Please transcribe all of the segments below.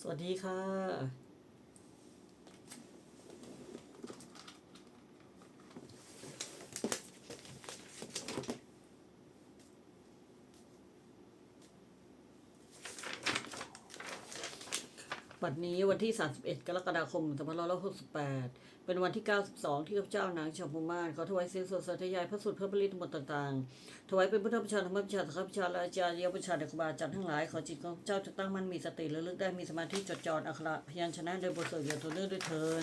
สวัสดีค่ะ วันนี้วันที่ 31 กรกฎาคม2568 เป็นวันที่ 92 ที่ข้าพเจ้านางชาวพม่านขอถวายเสียงสดสาธยายพระสุดพระบริตรหมดต่างๆ ถวายเป็นพุทธบูชาธรรมบูชาสังฆบูชาและอาจารย์บูชาเด็กบาจารย์ทั้งหลาย ขอจิตของเจ้าจะตั้งมั่นมีสติระลึกได้มีสมาธิจดจ่ออักขระพยัญชนะโดยบทสวดอย่างต่อเนื่องด้วยเทิน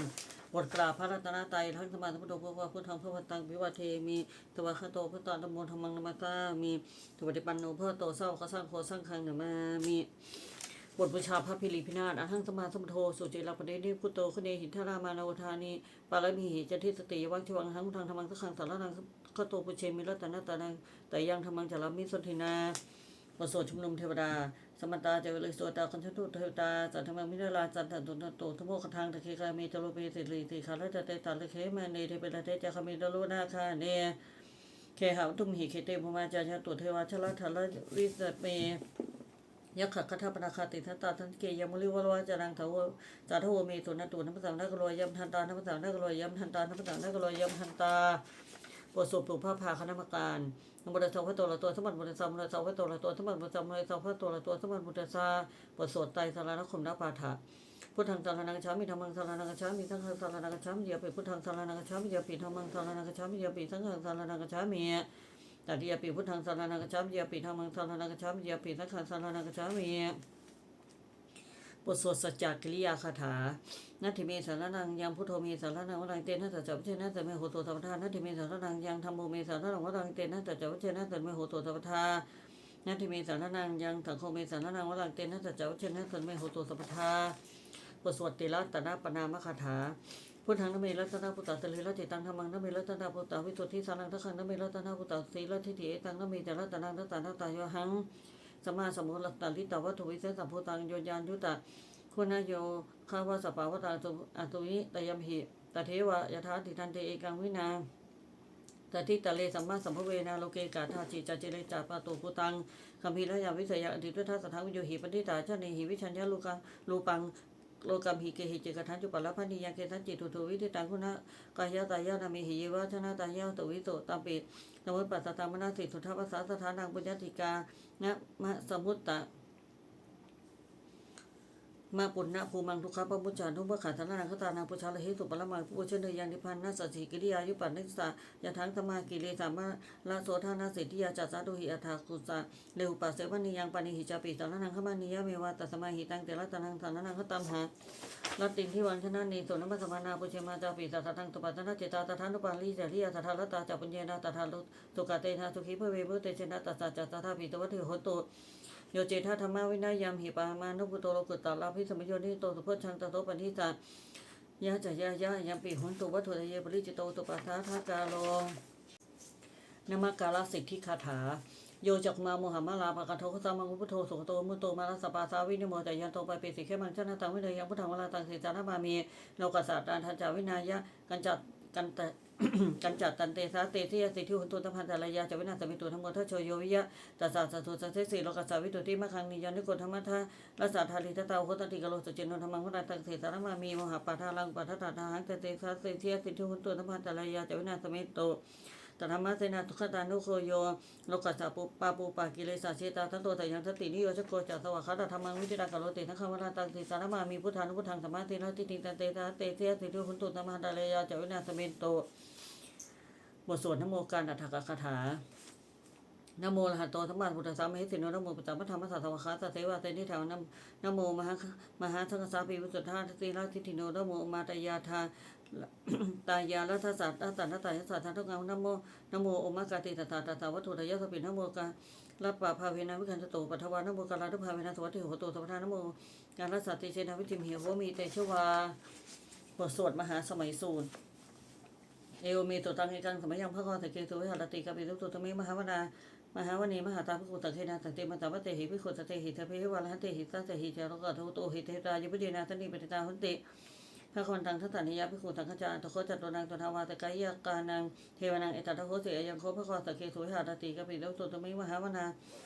บทกราบพระรัตนตรัยทั้งธรรมะทั้งพุทโธพระวาพุทธังพระวัตตังวิวัเทมีตวะคโตพระตอนตะโมธรรมังนมัสสามีถวายปันโนพระโตเศร้าก็สร้างโคสร้างคังเนมามี บทบูชาพระพิริพินาศอาหังสมาสมโทสุจิรักปเดนิพุโตคเนหินทรามานาวธานีปารมีหิจันทิสติวังชวังหังทางธรรมังสักขังสารนังขโตปุเชมิรัตนาตานังแต่ยังธรรมังจารามิสนทินาบทสวดชุมนุมเทวดา สมัตาเจริญสวตาคันธทุเทวตาสันธรรมมินาลาจันทันตุนโตทโมคทังตะเคกามีตโลเปสิริติคาราตเตตันเลเคมาเนเทเปตเตจาคามิตโลนาคาเนเคหาตุมหิเคเตภมาจาชาตุเทวาชลทัลวิสเม ยักขะคัทธปนาคาติทัตตาทันเกยมุลิวะวะจารังเถาวจาทวเมตุนัตุนัพสังนักรวยยำทันตานัพสังนักรวยยำทันตานัพสังนักรวยยำทันตาบทสวดปลูกผ้าพาคณะกรรมการนโมตัสสะพระโตละตัวสมบัติบุตรสามมุตรสะพระโตละตัวสมบัติบุตรสามมุตรสะพระโตละตัวสมบัติบุตรสาบทสวดไตรสารนคมนาปาฐะพุทธังสารนังกัจฉามิธรรมังสารนังกัจฉามิสังฆังสารนังกัจฉามิเดียปิพุทธังสารนังกัจฉามิเดียปิธรรมังสารนังกัจฉามิเดียปิสังฆังสารนังกัจฉามิ ตติยาปีพุทธังสารนังกัจฉามิยาปีธรรมังสารนังกัจฉามิยาปีสังฆังสารนังกัจฉามิบทสวดสัจจกิริยาคาถา นัตถิเมสารนังยังพุทโธเมสารนังวรังเตนะสัจจวัชเชนะสัมเมโหโตสัพพทานัตถิเมสารนังยังธรรมโมเมสารนังวรังเตนะสัจจวัชเชนะสัมเมโหโตสัพพทานัตถิเมสารนังยังสังโฆเมสารนังวรังเตนะสัจจวัชเชนะสัมเมโหโตสัพพทาบทสวดติละตนะปนามคาถา พุทธังนเมรัตนาพุตตะตะลิรัติตังธรรมังนเมรัตนาพุตตะวิสุทธิสานังทัคขังนเมรัตนาพุตตะสีรัติถิเอตังนเมจรัตนังรัตนาตายหังสมมาสมุรัตตาลิตาวัตถุวิเศษสัมพุตังโยยานยุตตะคุณโยข้าวาสปาวตาตุอตุวิตยมหิตเทวะยถาติทันเตเอกังวินาตติตะเลสัมมาสัมภเวนาโลเกกาธาจิจจเจเลจาปาตุพุตังคัมภีรยาวิสยาอติทุทัสสทังวิโยหิปฏิตาชาเนหิวิชัญญาลูกังลูปัง โลกัมหิเกหิเจกทันจุปละพันธิยาเกทันจิตุทุวิทิตังคุณะกายะตายะนามิหิยวะชนะตายะตวิโตตัมปินมุตปัสสตามนาสิทุทธภาษาสถานังปุญญติกานะมะสมุตตะ มาปุณณะภูมังทุกขะปะมุจจานุปะขาธนานังคตานังปุชาลเหตุปรมังผู้เชนเนยังนิพพานนาสัจจิกิริยายุปันนิสสายะทังธรรมากิเลสามาละโสธานาสิทธิยาจัสสะดุหิอัฏฐากุสะเลหุปัสเสวนิยังปานิหิจาปิสารนังขมานิยะเมวะตัสมาหิตังเตระตนังสารนังคตัมหาลัตติงที่วันชนะนีสนมัสมานาปุเชมาจาปิสัทธังตุปัตนะเจตาตถานุปาลีเจริยสัทธาลตาจัปุญเยนะตถาลุสุกาเตนะสุขีเพเวเบเตชนะตัสสะจัตถาปิตวัตถิโหตุ โยเจธาธรรมวินัยยามหิปามานุปุโตโลกุตตาลาภิสมโยนิโตสุพชังตโตปันิสายะจายะยะยามปิหุนตุวัตถุทะเยปริจิโตตุปัฏฐาทากาโลนมกาลสิทธิคาถาโยจักมาโมหะมาลาภะกะโทขสามังพุทโธสุขโตมุโตมาลาสปาสาวินิโมแต่ยันโตไปเปสิแค่มังชนะตังวิเนยังพุทธังวลาตังสิจานะมามีโลกัสสะตานทันจาวินายะ กันจัด กันแต่กันจัดตันเตสาเตที่ยสิทธิหุนตุตพันตะระยาจาวินาสมิตุทั้งหมดทัชโชโยวิยะตัสสะสัตถุสัตเสสีโลกัสสวิตุที่มะคังนิยานิโกธรรมะทารัสสะทาริตะตาโคตติกะโลสุจินนธรรมังวลาตังสิจารมามีมหาปาทาลังปาทะตาทาหังเตเตสาเตที่ยสิทธิหุนตุตพันตะระยาจาวินาสมิตุ ตธรรมะเสนาทุกขตานุโคโยโลกัสสะปุปปาปูปากิเลสาเชตาทั้งตัวแต่ยังสตินิโยชโกจัสสวะคาตธรรมังวิจิตากโลติทั้งคำวราตังติสารมามีพุทธานุพุทธังสมมาตินาทิติตันเตตาเตเทียติทุหุนตุตมหาดาเลยาจวินาสเมนโตบทสวดนโมการอัฏฐกคาถา นโมละหะโตสัมมาสัมพุทธัสสะมหิสิโนนโมปัจจามะธรรมสัทธวคาตะเทวะเตนิแถวนะนโมมหามหาสังฆสาปีวิสุทธาติราทิฏฐิโนนโมมาตยาธาตายาลัทธสัตตตันตตายสัตทังกังนโมนโมโอมากาติตถาตถาวัตถุทายะสปินะโมกาลัปปะภาเวนะวิคันตโตปัทวานโมกาลาทุภาเวนะสวัสดิโหโตสัพพานโมกาลสัตติเชนะวิจิมเหิโหมีเตชวาบทสวดมหาสมัยสูตรเอวเมตุตังเอกังสมัยยังพระกรตะเกตุวิหารติกาปิตุตุตเมมหาวนา มหาวณีมหาตาภิกขุตะเทนะตะเตมตาวะเตหิภิกขุตะเตหิตะเพหิวะละหะเตหิตะเตหิเจโรกะโทโตหิเทตายุปดีนาตนิปติตาหุนติพระคนตังทัตตานิยาภิกขุตังขจาตโคจัตโตนางตทาวาตะกายยกานังเทวนังเอตตะโคเสยังโคพระกรตะเกตุหารติกาปิตุตุตเมมหาวนา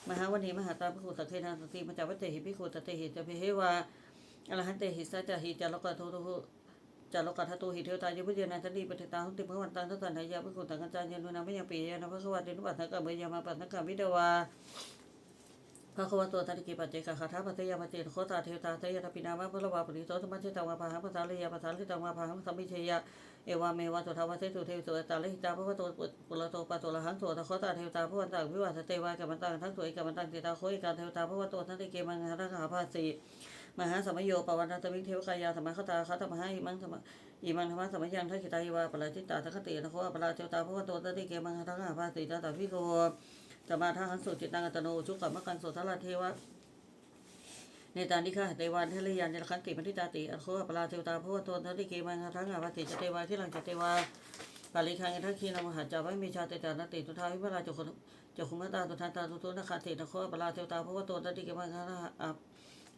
มหาวณีมหาตาภิกขุตะเทนะตะเตมตาวะเตหิภิกขุตะเตหิตะเพหิวะอรหันเตหิสัจจะหิจารกะโทโทโห จารกะทะโตหิเทวตายุพเยนาทันดีปฏิตาหุติภวันตังทัสสันายาภิกขุตังกัจจายานุนามิยังปียานะภะคะวะตินุปัสสะกะเบยามาปัสสะกะวิเดวาพระควตัวตันติปัจเจกคาถาปัจยาปัจเจโคตาเทวตาเตยตปินามาพระวาปริโตธรรมเจตวาภาหังภาษาเลยาภาษาลิตวาภาหังสัมมิเชยะเอวาเมวะตุทาวาเสตุเทวสุตาเลหิตาพระวโตปุระโตปะโตละหังโสตโคตาเทวตาพระวันตังวิวัสเตวากัมตังทั้งสวยกัมตังเตตาโคยการเทวตาพระวโตทันติเกมังหาราภาสี มหาสมัยโยปวันตมิเทวกายาสมัคตาคาตมหาอิมังสมอิมังธรรมสมัยยังทักิตายวาปราจิตาทัคตินะโคปราเทวตาพระวโตทันติเกมังหาราภาสีตาตาพิโกสมาทาหันสุจิตังอัตโนชุกขมกันโสทลาเทวะในตอนนี้ค่ะเทวานเทเลยานเนรคันติมทิตาติอัคโคปลาเทวตาพระวโตทันติเกมังทั้งอาวัติจเทวาที่หลังจเทวาปาลิคังทักคีนมหาจาไว้มีชาติจานติตุทาวิปราจุคนจุคุมตาตุทานตาตุตุนคาตินะโคปลาเทวตาพระวโตทันติเกมังหาอับ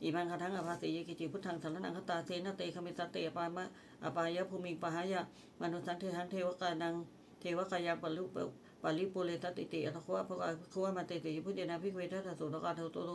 อิมังคาทั้งอภาสิยกิจิพุทธังสารนังคตาเสนาเตคมิสเตปามะอปายะภูมิปหายะมนุสังเทหังเทวกานังเทวกายาปลุปปาลิปุเรตติติอัตโควะพระโควะมาเตติพุทธนาภิเวทัสสุตกาเทวโตโต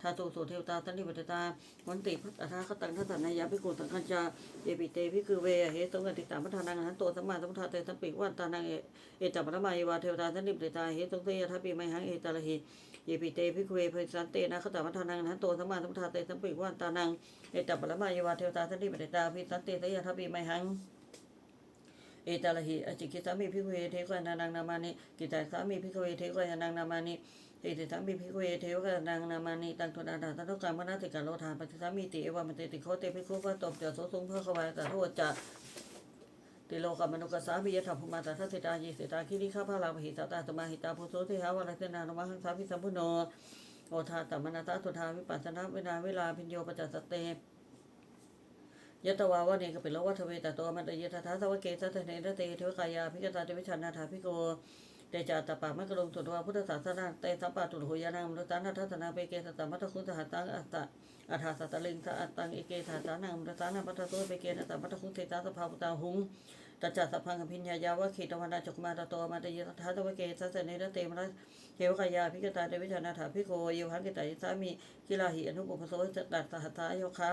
ทาตุโสเทวตาตันนิปตตาวันติพุทธาคตังทัสสนายาภิกสังฆจาเยปิเตภิกขุเวเหตุงกติตามัทานังหันโตสัมมาสัมพุทธาเตสัมปิวันตานังเอเอตปรมายวาเทวตาตันนิปตตาเหตุงเตยทัพปิไมหังเอตาลหิ เยปิเตภิกขุเวเพสันเตนะคตามัทานังหันโตสัมมาสัมพุทธาเตสัมปิวันตานังเอตัปรมายวาเทวตาตันนิปตตาภิสันเตตยทัพปิไมหังเอตาลหิอจิกิสามีพิกเวเทกวานานังนามานิกิตาสามีพิกเวเทกวานานังนามานิเอติสามีพิกเวเทวกานังนามานิตังตุนาดาตันตุกรรมนาติกาโลทานปฏิสามีติเอวามันเตติโคเตพิคุพระตบเจโสสุงเพื่อขวายแต่โทษจะ ติโลกัมมนุกสามิยธรรมภูมาตาทัสสิตายิสิตาคิริข้าพระลาภหิตาตาตมาหิตาภูโสเทหาวรัตนานมหังสาพิสัมพุโนโอทาตัมนาตาตุทาวิปัสสนาเวนาเวลาพิญโยปจัสเตยตวาวะเนกปิโลวัทเวตโตมันตยทัทธาสวะเกสัตเนรเตเทวกายาพิกตาเทวิชันนาถาพิโก เตจาตปามะกะลงตุนวาพุทธศาสนาเตสัปปะตุโหยานังมรุตานาทัศนาเปเกสตมัตคุณสหัตังอัตตะอัฏฐาสัตตลิงสะอัตตังเอเกสาสานังมรุตานาปัตโตเปเกนัตมัตคุณเตตาสภาวุตาหุง ตัจจสัพพังพิญญายาวะขีตวันาจกมาตโตมาตยทัทธาสวเกสัตเนรเตมระเทวกายาพิกตาเทวิชันาถาพิโกเยวหังกิตายสามีกิลาหิอนุปปโสจตัตสหัตถายโยคะ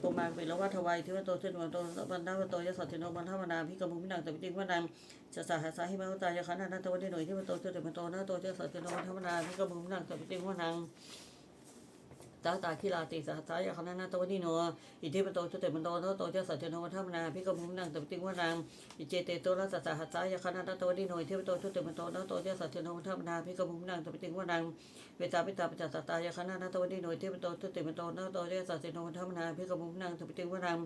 ปุมาปิลวัทวัยทิวโตเทนวันโตบันดาวโตยสัตถิโนมันทวนาพิกมุมินังตปิติวันังจะสาหัสาหิมาตายขันนันตวันนี้หน่ยที่วันโตเทนวันโตนะโตยสัตถิโนมันทวนาพิกมุมินังตปิติวันัง ตาตาคิลาติสหัสายขันนันตวันนี้หน่ยอิทิวันโตเทนวันโตนโตยสัตถิโนมันทวนาพิกมุมนังตปิติวันังอิเจเตโตรัสสหัสายขันนันตวันนี้หน่วยที่วันโตเทนวันโตนโตยสัตถิโนมันทวนาพิกมุมนังตปิติวันังเวตาปิตาปัจจตตายาคณะนาตวันดีหน่วยเทพโตตุเติมโตนโตเรสัสสิโนธรรมนาพิกมุมนังสุปิติวรัง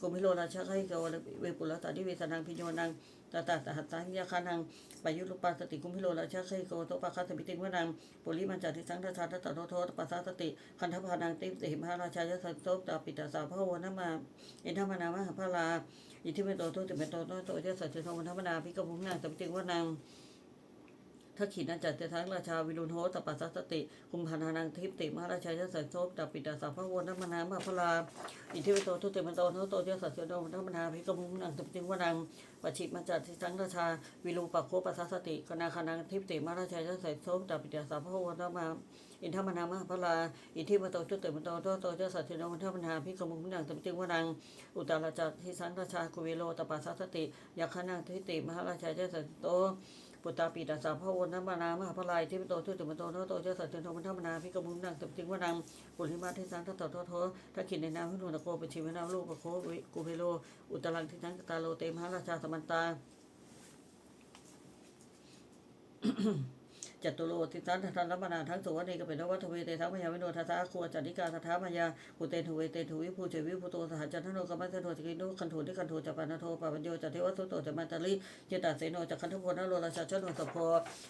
กุมิโลราชาไคโกเวปุระตาดิเวสนังพิโยนัง ตาตาตหัตตังยาคานังปายุลุปาสติกุมพิโรราชาเคโกโตปะคาสมิติวนังปุริมันจาติสังทัสสะทัตโตโทปัสสาสติคันธพานังติมสิมหาราชายสัตโตตาปิตาสาพระวนมาอินทมนามหาพลาอิทิเมโตโตติเมโตโตโตยสัสสิโนธรรมนาพิกขุมนังสมิติวนัง ถ้าขีนันจัดเตทังราชาวิรุณโหตปัสสสติคุมพานธานังทิพติมหาราชายสัสโซปดับปิตาสาพระวนธรรมนามาพลาอิทธิวิโตทุติมันโตโนโตเจสัสเจโนธรรมนาภิกมุนังตุติงวนังปชิมาจัดที่ทังราชาวิรูปโคปัสสสติคณาคานังทิพติมหาราชายสัสโซปดับปิตาสาพระวนธรรมนาอินทมนามาพลาอิทธิมโตจุติมันโตโตโตเจสัสเจโนธรรมนาภิกมุนังตุติงวนังอุตตรจัดที่สังราชากุเวโลตปัสสสติยาคานังทิพติมหาราชายสัสโต ปุตตาปีตาสาพระโวนธรรมนามหาพลายที่เป็นโตทุติมันโตโนโตเจสัตเจนโทมันธรรมนาพิกมุมนังสับจิงวนังปุริมาทิสังทัตโตโทถ้าขินในน้ำพิรุณโกเป็นชีวนามลูกปะโควิกุเพโล อุตรังทิสังตาโลเตมหาราชาสมันตา จตุโลติสันทันรัมนาทั้งสุวรรณีก็เป็นนวัตเวเตทั้งพยาวิโนทัสสะครัวจันิกาทัทามายาอุเตถุเวเตถุวิภูเจวิภูโตสหัจันทโนกัมมัสโนจกิโนคันโทนิคันโทจัปปานโทปะปัญโยจัตเทวสุโตจัมมันตลิเจตาเสโนจักขันธโพนโลราชาชนสพโพ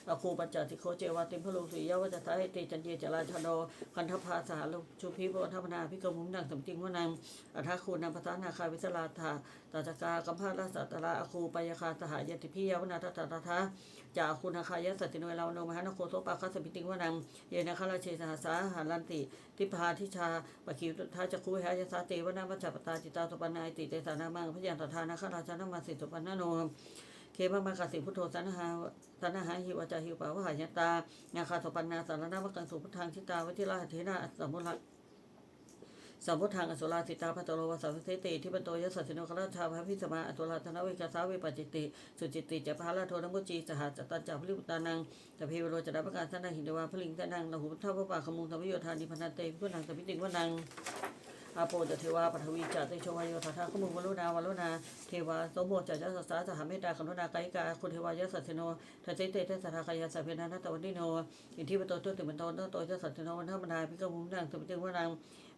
อคูปัญจติโคเจวาติมพลูสุยวัจตาเตจันเยจราชโนคันธพาสาลุชุพิโพธรรมนาพิกมุมนังสมจิงวนังอัฏฐคูนังปทานาคาวิสลาธาตาจกากัมพาราสัตตระอคูปยคาสหายติพิยาวนาทัตตถาจาคุณาคายสัตติโนเอลาวโนมหานโคโตปาคัสปิติงวนัง เยนะคาราเชสหัสาหารันติ ทิพาทิชาปะคิวทาจักคุหายสาเตวนามัจจปตาจิตาสุปันนายติเตสานามังพยัญชนะทานาคาราชนามาสิสุปันนโนเคปมามาสิพุทโธสันหาสันหาหิวจาหิวปาวหายตานาคาสุปันนาสารนามกังสุพุทธังชิตาวทิราเทนาสมุลัก สัมพุทธังอสุราสิตาพัตโตโลวสัสสติที่ปโตยสัสสิโนคราชาพระพิสมาอตุลาธนเวกาสาเวปจิตติสุจิตติจะพาลาโทนมุจีสหัสตันจัพลิบุตานังจะพิวโรจะดับประการสันหินเดวาพลิงตะนังละหุพุทธปปาขมุงธรรมโยธานิพันธ์เตพุทธังสมิติงวนัง อาโปจะเทวาปฐวีจัตติโชวายโยธาทาขมุวรุณาวรุณาเทวาโสโมจัจจสัสสาสหเมตตาคนุนาไกกาคุณเทวายสัสสิโนทัสสิเตทัสสะทาคายาสัพเพนันตวันนิโนอินทิปโตตุติมันโตโตโตจะสัสสิโนวันธรรมนาพิกมุนังสมิติงวนัง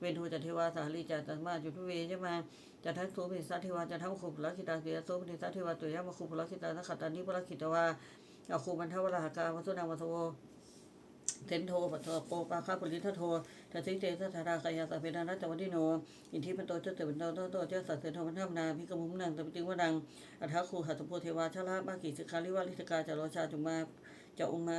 เวนทูจัตเทวาสาลีจัตตมาจุทเวจมาจัตทัสุปิสัทเทวาจัตทัมขุปลคิตาเสียโสปิสัทเทวาตุยามขุปลคิตานักขตานิปลคิตวาอาคูมันทวราหกาวัสุนาวัสโว เทนโทปัตโตโปปาคาปุริทโททัสิเตสัทธาราคายาสัพเพนานัตตวันติโน อินทิปันโตเจเตปันโตโตโตเจสัสเสนโทมันทัมนาพิกมุมนังตปิติงวนัง อัฏฐาคูหัตโพเทวาชลามากิสิกาลิวาลิสกาจารโรชาจุมาจะอุมา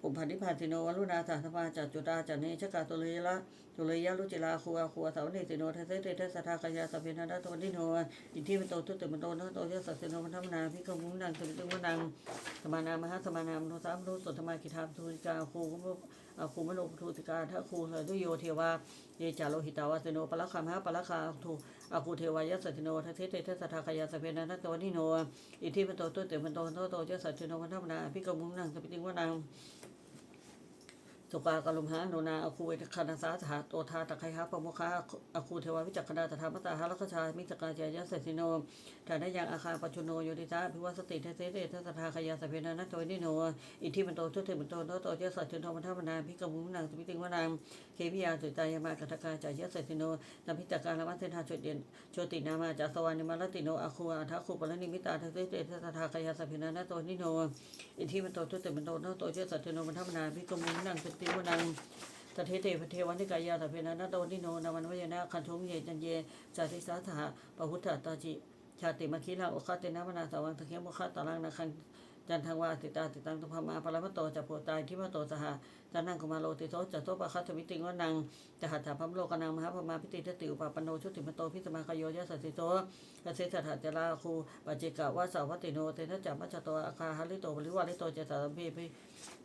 ปุพันธิพานติโนวัลุนาสาธมาจัจุตาจันเนชกาตุเลละ ตุเลยะลุจิลาคูอาคูอาสาวเนติโนทัสเตทัสสะทาคายาสเพนานัตตวันติโนอินทิมันโตเจเตวันโตโตโตเจสัสเสนโทมันธรรมนาพิกมุมนังตปิติงวนังสมานามหาสมานามโนสามโนสุตมาคิทามทุติกาคูกุมอาคูมโนปทุติกาทะคูเหตุโยเทวาเยจาโลหิตาวาสโนปละคามหาปละคาทูอาคูเทวายะสัตติโนทัเทเตทัสสะทาคายาสเพนันตวนิโนอินทิปโตตุเตมันโตโตโตเจสัตติโนวันธรรมนาพิกมุมนังสปิติงวนัง สุกากลุมหาโนนาอคูเวทคานาสาสหาโตทาตะไคหาปมุคาอคูเทวาวิจักคณาตถามัตตาหาลักชามิจกาเจยะเสสิโนฐานะยังอาคาปัจจุโนโยติตาภิวัสติเทเตเตทัสทาคยาสเพนานัตโตนิโนอิทิมันโตทุเทมันโตโตโตเจสัจจุโนมันธรรมนาพิกมุนังสมิติงวนังเคพิยาสุตายามากัตกาจายะเสสิโนสัมพิตการละมัสเทนาโชเดนโชตินามาจาสวานิมาลติโนอาคูอาทัคูปะนิมิตาเทเตเตทัสทาคยาสเพนานัตโตนิโนอิทิมันโตทุเทมันโตโตโตเจสัจจุโนมันธรรมนาพิกมุนังสมิติวนังตเทเตพเทวันติกายาตเพนะนาตวันนิโนนาวันวยนะคันทุงเยจันเยสาติสาถาปะพุทธตาจิชาติมคิลังโอคาเตนะมนาสาวังตะเคียมุคาตาลังนะคัน จันทังวาติตาติตังตุภามาปรมตโตจะโพตายทิมโตสหะจันนังกุมาโลติโตจะโตปะคัตมิติงวนังจะหัตถาพัมโลกนังมหาพมาพิติทติอุปปโนชุติมโตพิสมากโยยะสัสสิโตกเสสถัจจราคูปัจเจกวาสาวัติโนเตนะจัมมัจโตอาคาหาลิโตบริวาลิโตเจตสัมเพพิ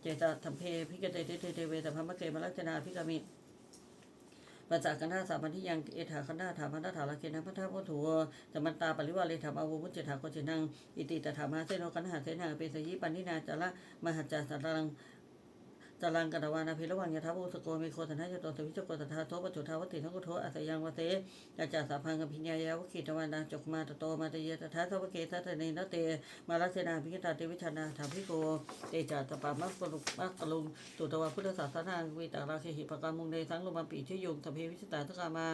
เจตสัมเพพิกเตเตเตเวสัมภมะเกมลักษณาพิกามิ ปัจจากคณะสามัญที่ยังเอถาคณะถาพันธถาลเกนะพัทธพุทโธจมันตาปริวาเลถามอาวุธเจถาโคจินังอิติตถามาเสโนคณหาเสนาเปสยิปันนินาจาระมหัจจาสัตตัง จารังกตวานาภิรวังยะทัพอุสโกมีโคตนะยโตสวิจโกตถาโทปจุทาวติทักุโทอัสยังวเตอาจาสาพังกัพิญญายาวคิตวานาจกมาตโตมาตเยตถาทวเกทัตเนนเต มาลัสเสนาภิกตาเตวิชานาถาภิโกเตจาตปามัสปรุมัสลุงตุตวาพุทธศาสนาวิตาราเคหิปกามุงเดสังลมาปีชิยุงสเพวิสตาทกามา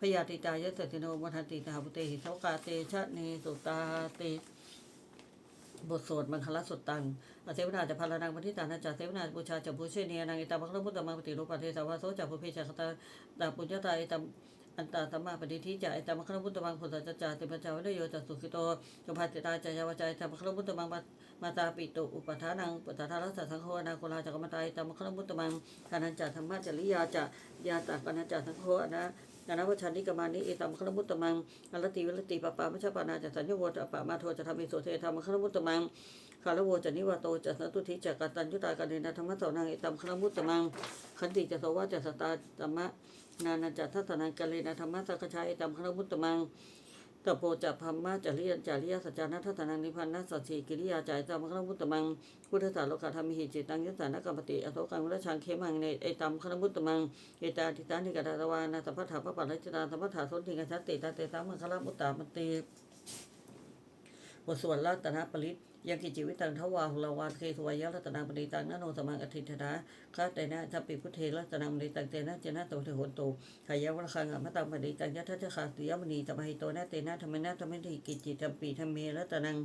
พยาติตายะสติโนมัทันติตาบุเตหิสากาเตชะเนสุตาเต บทสวดมังคลสุตตังอาเสวนาจะพารานังปฏิตานาจเสวนาบูชาจะบูเชเนียนางอิตามังคลมุตตมังปฏิรูปฏิสาวาโสจะภูเพชะตาตาปุญญาตาอิตาอันตาธรรมะปฏิทิจะอิตามคลมุตตมังพุทธจัจจาติปัจจาวะโยจัสุขิโตจงพาติตาจายาวจายอิตามังคลมุตตมังมาตาปิตุอุปทานังปัฏฐารัสสะสังโฆนาโคลาจักรมตาอิตามคลมุตตมังคานันจัธรรมะจริยาจะยาตากนันจัสังโฆนะ นานาวัชันนิกามานิเอตัมขลมุตตมังอรติวิรติปปามัชฌปานาจัสัญญโวจปะมาโทจะทำมิโสเทธรรมขลมุตตมังคารโวจะนิวาโตจัสันตุทิจักัตัญยุตากันเนนธรรมะสาวนางเอตัมขลมุตตมังขันติจะโสวะจะสตาธรรมะนานาจะทัศนังกันเลนธรรมะสักชายเอตัมขลมุตตมัง ตโพจะพัมมะจริยันจาริยสัจจานัทธนังนิพพันนัสสีกิริยาจายตัมขณมุตตมังพุทธศาสโลกธรรมิหิจิตังยัสสานกรรมติอโศกังวรชังเขมังในไอตัมขณมุตตมังเอตาติตานิกาตาตวานาสัพพถาปะปัจจตาสัพพถาสนติกัสติตาเตตามังคลามุตตามันติบทสวดรัตนปริต ยังกิจิวิตังทวาหุลาวาเคทวายะรัตนาปณิตังนโนสมังอธิธนาข้าแต่นะทัพปิพุทเทรัตนามณิตังเตนะเจนะโตเทโหนโตขายะวรคังอมตังปณิตังยัตถะขาติยมณีตมหิโตนะเตนะธรรมนะธรรมนิกิจิตัมปีธรรมเมรัตนัง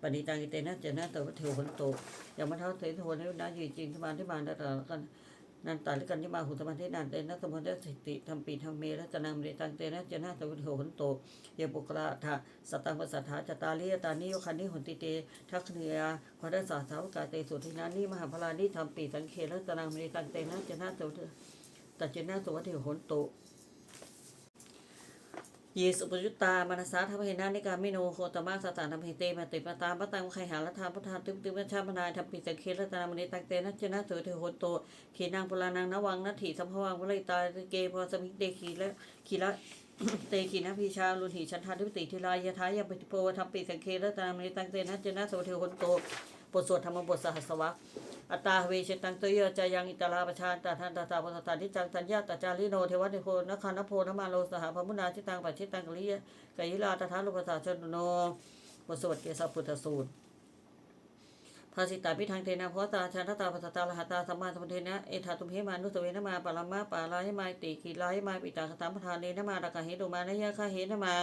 ปณิตังเตนะเจนะโตเทโหนโตยามะท้าเทโทนะนะยีจิงสมานที่บานตะกัน นันตาลิกันที่มาหุตมันที่นันเตนะสมุทเตสิติธรรมปีธรรมเมรัตนามเรตังเตนะเจนะสวิโหนโตเยปุกราธาสตังปัสสัทธาจตาลียตานิโยคันนิหุนติเตทักเนียพระสาสาวกาเตสุทินานิมหาพลานิธรรมปีสังเครัตนามเรตังเตนะเจนะสวิตัจเจนะสวัสดิโหนโต เยสุปยุตตามานสาทัพเพนานิการมิโนโคตมะสตานัมหิเตมาติปตามปตังไคหาละทานพุทธาติมติมชาปนายทัพปิสังเครตนามณิตังเตนะเจนะโสเทโหโตขีนางปุรานังนวังนัตถิสัมภวังวลัยตาเกพอสมิเตขีและขีละเตขีนะพีชาลุนหิชันทาธิปติทิลายยทายาปิโปทัพปิสังเครตนามณิตังเตนะเจนะโสเทโหโตบทสวดธรรมบทสหัสวะ อัตตาเวชตังเตยจายังอิตลาปชาตาทันตาตาปตตาทิจังตัญญาตจาริโนเทวะเทโพนคานโพนมาโลสหพมุนาชิตังปัจฉิตังกลิยกยิลาตถาลุปสาชนโนบทสวดเกสพุทธสูตรภาสิตาพิทังเทนะพราะตาชาตตาปัสตาลหตาสัมมาสัมพุทเทนะเอธาตุมเหมานุสเวนมาปาลามะปาลายมาติกิลายมาปิตาคตามปทานเนนะมาตะกะเหตุมานยะคาเหนะมา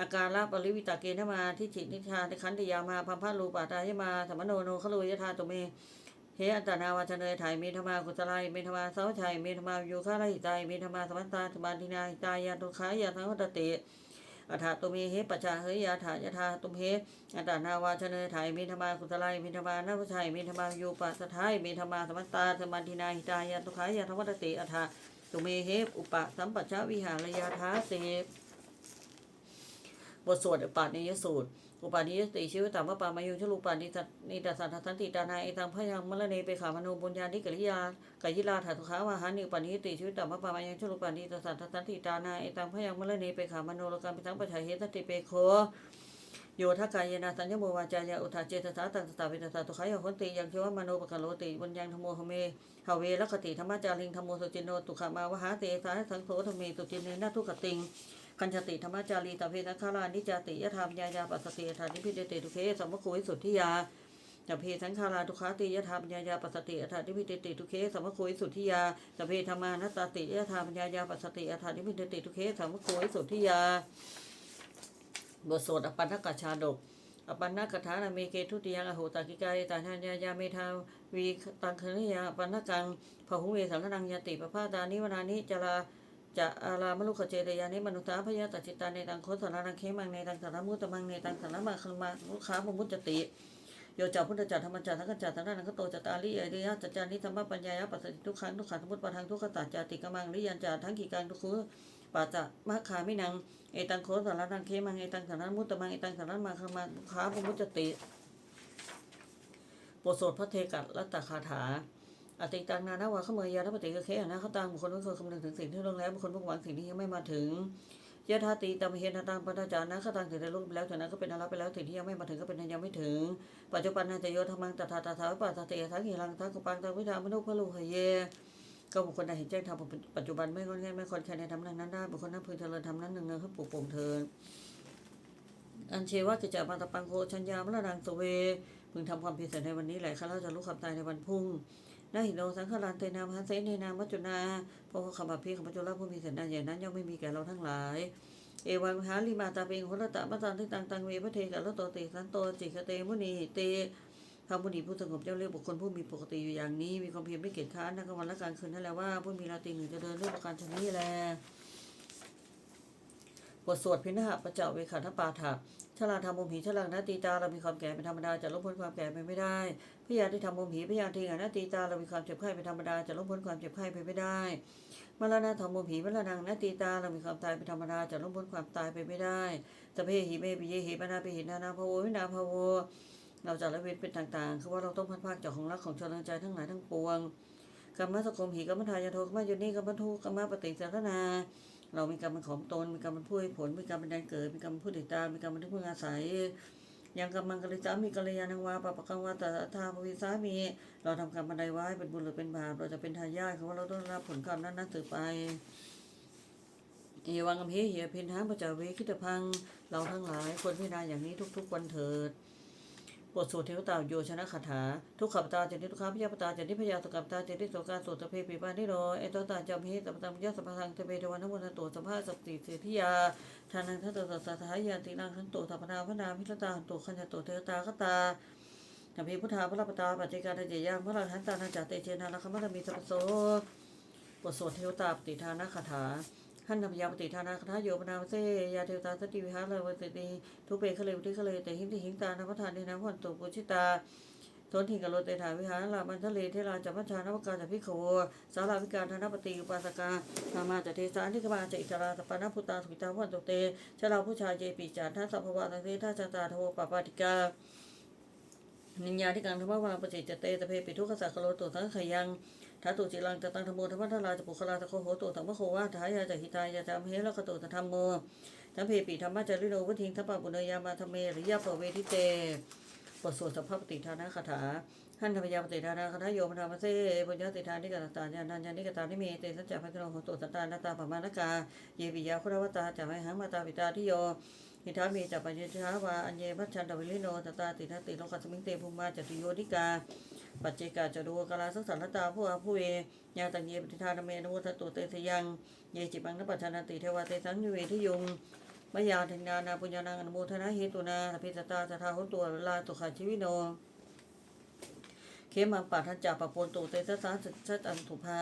อาการละปริวิตาเกนะมาทิจินิชาทิคันติยามาพัมพาลูปาตายมาสัมมโนโนขลุยะธาตุเม เฮอันตนาวาชเนยถ่ายมีธรรมากุศลายมีธรรมาสาวชัยมีธรรมาโยคะไรใจมีธรรมาสมัตตาธรรมาทินาหิตายาตุขายาทังวัตติอัฏฐตุเมเฮปัจจาเฮยาถายาธาตุมเฮอันตนาวาชเนยถ่ายมีธรรมากุศลายมีธรรมานาวุชัยมีธรรมาโยปัสทายมีธรรมาสมัตตาธรรมาทินาหิตายาตุขายาทังวัตติอัฏฐตุเมเฮอุปสัมปัชชะวิหารยาทาเส บทสวดอุปาณิยสูตร อุปาณิยติชิวตามะปามายุชลูปานิสัตนิตาสันทสันติตานาเอตังพยังมะละเนเปขามโนบุญญาณิกริยากายิลาถาตุขาวาหานิอุปาณิยติชิวตามะปามายุชลูปานิตาสันทสันติตานาเอตังพยังมะละเนเปขามโนโลกัมปิทังปัจฉาเหตติเปโคโยทากายนาสัญญโมวาจายาอุทาเจตสาตังสตาวิตาสาตุขายคนติยังเทวมโนปกะโลติบุญยังธโมหเมหเวลคติธรรมจาริงธโมสุจินโนตุขมาวหาเตสาสังโฆธเมตุจินเนนทุกติง กัญชติธรรมจารีตเพสังฆารานิจติยธรรมยายาปัสสติยธานิพิเดเตทุเคสมมโควิสุทธิยาตาเพสังฆาราทุขาติยธรรมยายาปัสสติยธานิพิเดเตทุเคสัมมโควิสุทธิยาตาเพธรรมานัตตติยธรรมยายาปัสสติยธานิพิเดเตทุเคสัมมโควิสุทธิยาบทสวดอปันทกชาดกอปันนกถานาเมเกทุติยังอโหตากิกายตาทานยายาเมทาวีตังคณิยาอปันนกังพหุเวสังฆนังยติปภาตานิวนานิจรา จะอารามลุขเจตยานิมนุษาพยาตจิตาในตังโคสารังเคมังในตังสารมุตตมังในตังสารมาคลมาลุขามุมุจติโยจาพุทธจัตธรรมจัตทั้งกัจจัตทั้งนั้นก็โตจัตตาลิเอริยะจัจจานิธรรมปัญญายะปัสสติทุกขังทุกขังสมุตปะทังทุกขตัจจติกมังลิยันจาทั้งกี่การทุกขุปัจจะมะขามินังเอตังโคสารังเคมังเอตังสารมุตตมังเอตังสารมาคลมาลุขามุมุจติโปรดสดพระเทกัตรัตตคาถา อติตังนานะวาขเมยยาทัปติกะเคนะเขาตังบุคคลไม่เคยคำนึงถึงสิ่งที่ล่วงแล้วบุคคลมุ่งหวังสิ่งที่ยังไม่มาถึงยะธาติตามเฮนาตังปัญจานะเขาตังถึงได้รู้ไปแล้วถึงนั้นก็เป็นอรหันต์ไปแล้วสิ่งที่ยังไม่มาถึงก็เป็นยังไม่ถึง ปัจจุบันนาจะโยธรรมังตถาตถาปัสสติทังหิรังทังกุปังทังวิธามนุพะลุหเยก็บุคคลใดเห็นแจ้งธรรมปัจจุบันไม่งอนแง่ไม่คอนแค่ในธรรมนั้นได้บุคคลนั้นพึงเจริญธรรมนั้นหนึ่งเนื้อให้ปลูกปงเทินอันเชวะกิจจามาตปังโคชัญญามรดังสเวพึงทำความเพียรในวันนี้แหละข้าเราจะรู้ความตายในวันพรุ่ง นาหิโนสังฆรานเตนามหันเสในนามวัจจุนาพระว่าคำบัพพีของพระจุลผู้มีเสนาใหญ่นั้นย่อมไม่มีแก่เราทั้งหลาย เอวังหาลิมาตาเปงโหรตะมัตันที่ตังตังเวพระเทกะลโตติสันโตจิกเตมุนีเตพระมุนีผู้สงบเจ้าเรียกบุคคลผู้มีปกติอยู่อย่างนี้ มีความเพียรไม่เกียจค้านทั้งกลางวันและกลางคืนนั่นแหละว่าผู้มีราตรีหนึ่งจะเดินด้วยประการชนี้แลบทสวดพิณหะประเจ้าเวขันธปาถะ ชลาธรรมมหีชลานาตีตาเรามีความแก่เป็นธรรมดาจะลบพ้นความแก่ไปไม่ได้พยาที่ทำมุมหีพยาทีอนาตีตาเรามีความเจ็บไข้เป็นธรรมดาจะลบพ้นความเจ็บไข้ไปไม่ได้มรณะธรรมมุมหีมรณะนาตีตาเรามีความตายเป็นธรรมดาจะลบพ้นความตายไปไม่ได้สพเพหิเมปิเยหิปนาปิหินานาภโววินาภโวเราจะละเว้นเป็นต่างๆ คือว่าเราต้องพัดภาคจากของรักของชนใจทั้งหลายทั้งปวงกรรมสกมหีกรรมทายาโทกรรมยุนีกรรมทุกรรมปฏิสารนา เรามีกรรมเป็นของตนมีกรรมเป็นผู้ให้ผลมีกรรมเป็นแดนเกิดมีกรรมเป็นผู้ติดตามมีกรรมเป็นที่พึ่งอาศัยยังกรรมังกริจามีกัลยาณังวาปะปะกังวาตาทาภวิสามี เราทำกรรมบันไดไว้เป็นบุญหรือเป็นบาปเราจะเป็นทายาทคือว่าเราต้องรับผลกรรมนั้นนั้นสืบไปเอวังกัมเพเหียเพนหาปจจาเวคิตพัง เราทั้งหลายควรพิจารณาอย่างนี้ทุกๆวันเถิด บทสวดเทวตาโยชนะคาถา ทุกขปตาเจนิทุกขาพยาปตาเจนิพยาสกับตาเจนิโสกาโสตเพปิปานิโรเอตตาจามหิสัมตัมยะสัมพังเทเปเทวันนโมนโตสัมภาสัพติเสธิยาทานังทัตตสัสสะยานตินังขันโตสัพนาพนาพิรตาหันโตขันยโตเทวตาคตาธรรมพิพุทธาพระปตาปัจเจการเจยังพระราหันตานาจาเตเจนาลคัมมะมีสัพพโสบทสวดเทวตาปฏิทานาคาถา ขันธพยาปฏิทานาคาถาโยปนามเสยาเทวตาสติวิหารเลยวติตีทุเปคเลวติคเลแต่หิมติหิงตานาพทานเนนาพันตุปุชิตาทนทิงกโลเตถาวิหารลามันทะเลเทราจัมมัชชานวกาจัพิขโวสาราวิการธนปฏิอุปาสกาธามาจเทสานิกมาจอิตราตปานาพุตาสุิตาวันตุเตชลาผู้ชายเจปีจานทัสสะภวาตังเตทัสสะตาทวปปาติกานิญญาที่การธรรมวาปจิจเตตะเพปิทุกขสักขโลตุทั้งขยัง ทัตุจิรังตตังธรรมโมธรรมทราจะปุคลาตะโคโหตุธรรมโควาทายาจะหิตายาจามเฮละกตุตธรรมโมทั้งเพปิธรรมะจริโนวุทิงทัปปะปุเนยามาธรรมเมริยาปเวทิเตบทสวดสัพพปฏิทานะคาถาท่านธรรมยาปฏิทานะคาถาโยมธรรมเสปุญญาติทานนิกตตาญาณัญญานิกตานิเมเตสัจจะพัฒโนโหตุสัตตานาตาปมานกาเยวิยาคุรวตาจะไม่หังมาตาปิตาทิโยหิทามีจัปปัญญชาวาอัญเยพัชชันตวิลิโนตตาติทัตติโลกัสมิงเตภูมิมาจติโยนิกา ปัจเจกาจะดูกาลาสังสารตาผู้อาผู้เวยาตังเยปฏิทานเมนวุตตุเตสยังเยจิปังนปัจจนาติเทวาเตสังยุเวทิยุงมยาธินานาปุญญานังอนุโมทนาเหตุนาอภิสตาสทาหุตัวลาตุขาชีวิโนเคมาปัทัญจาปะปนตุเตสสาสัจอันถุภา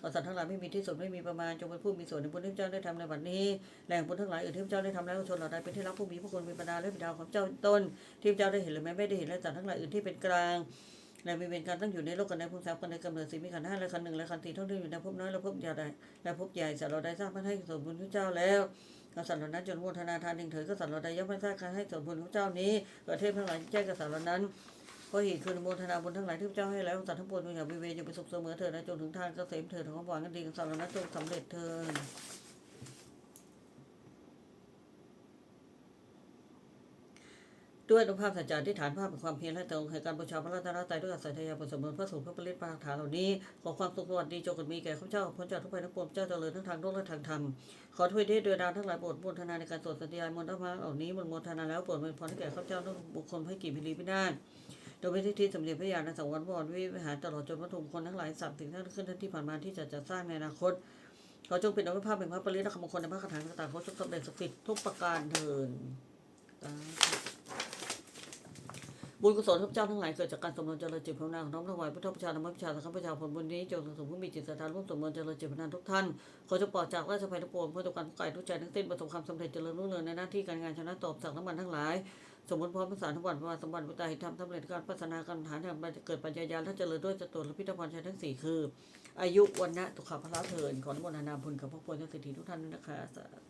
ขอสัตว์ทั้งหลายไม่มีที่สุดไม่มีประมาณจงเป็นผู้มีส่วนในบุญที่เจ้าได้ทำในวันนี้แหล่งบุญทั้งหลายอื่นที่เจ้าได้ทำแล้วชนเหล่าใดเป็นที่รักผู้มีพระคุณมีบรรดาและบิดาของเจ้าต้นที่เจ้าได้เห็นหรือแม้ไม่ได้เห็นและสัตว์ทั้งหลายอื่นที่เป็นกลาง และมีเวรการตั้งอยู่ในโลกกันในภูมิทรัพย์กันในกำเนิดสีมีขันห้าและขันหนึ่งและขันสี่ท่องเที่ยวอยู่ในภพน้อยและภพใหญ่ใดและภพใหญ่สัตว์เราได้สร้างพระให้ส่วนบุญของเจ้าแล้วกษัตริย์เหล่านั้นจนโมทนาทานเองเถิดกษัตริย์เราได้ย่อมไม่ทราบการให้ส่วนบุญของเจ้านี้เกิดเทพทั้งหลายแจ้งกษัตริย์เหล่านั้นก็เหตุคือโมทนาบุญทั้งหลายที่พระเจ้าให้แล้วสัตว์ทั้งปวงอย่าวิเวกอย่าไปสุขเสมอเถิดนะจนถึงทางเกษมเถิดของหวังกันดีของสัตว์เหล่านั้นจงสำเร็จเถิด ด้วยอนุภาพสัจจะที่ฐานภาพเป็นความเพียรและตรงให้การบูชาพระรัตนตรัยด้วยอัศทยาผลสมบูรณ์พระสูตรพระปริตปาฐานเหล่านี้ ขอความสุขสวัสดีจงมีแก่ข้าพเจ้าพ้นจากทุกภัยทั้งปวงเจ้าเจริญทั้งทางโลกและทางธรรม ขอถวยเทศโดยดาวทั้งหลายโปรดโมทนาในการสวดสัตยายมนต์ธรรมะเหล่านี้มนต์โมทนาแล้วโปรดเป็นพรให้แก่ข้าพเจ้าทุกบุคคลให้กี่พิริพินาศโดยไม่ที่ที่สำเร็จพระญาณสังวรวรวิหารตลอดจนวัตถุมงคลทั้งหลายสับถึงท่านขึ้นท่านที่ผ่านมาที่จะจัดสร้างในอนาคตขอจงเป็นอนุภาพเป็นพระปริและคำมงคลในพระคาถาต่างๆขอจงสำเร็จศักสิทธิ์ทุกประการเถิด บุญกุศลข้าพเจ้าทั้งหลายเกิดจากการสมรเจริญจิตภาวนาของน้อมถวายพุทธประชาธรรมประชาสังฆประชาผลบุญนี้จงส่งสมผู้มีจิตศรัทธาร่วมสมรเจริญจิตภาวนาทุกท่านขอจงปลอดจากราชภัยทุกปวงเพื่อต้องการทุกกายทุกใจทั้งสิ้นประสบความสำเร็จเจริญรุ่งเรืองในหน้าที่การงานชนะตอบสั่งทั้งมันทั้งหลายสมมติพร้อมภาษาทั้งวันว่าสมบัติวิตาหิธรรมสำเร็จการพัฒนาการฐานแห่งเกิดปัญญายาณและเจริญด้วยจตุรพิธภัณฑ์ชัยทั้งสี่คือ อายุวันนะตุขะพละเถินขออนุโมทนาบุญกับพระพุทธสิทธิทุกท่านด้วยนะคะ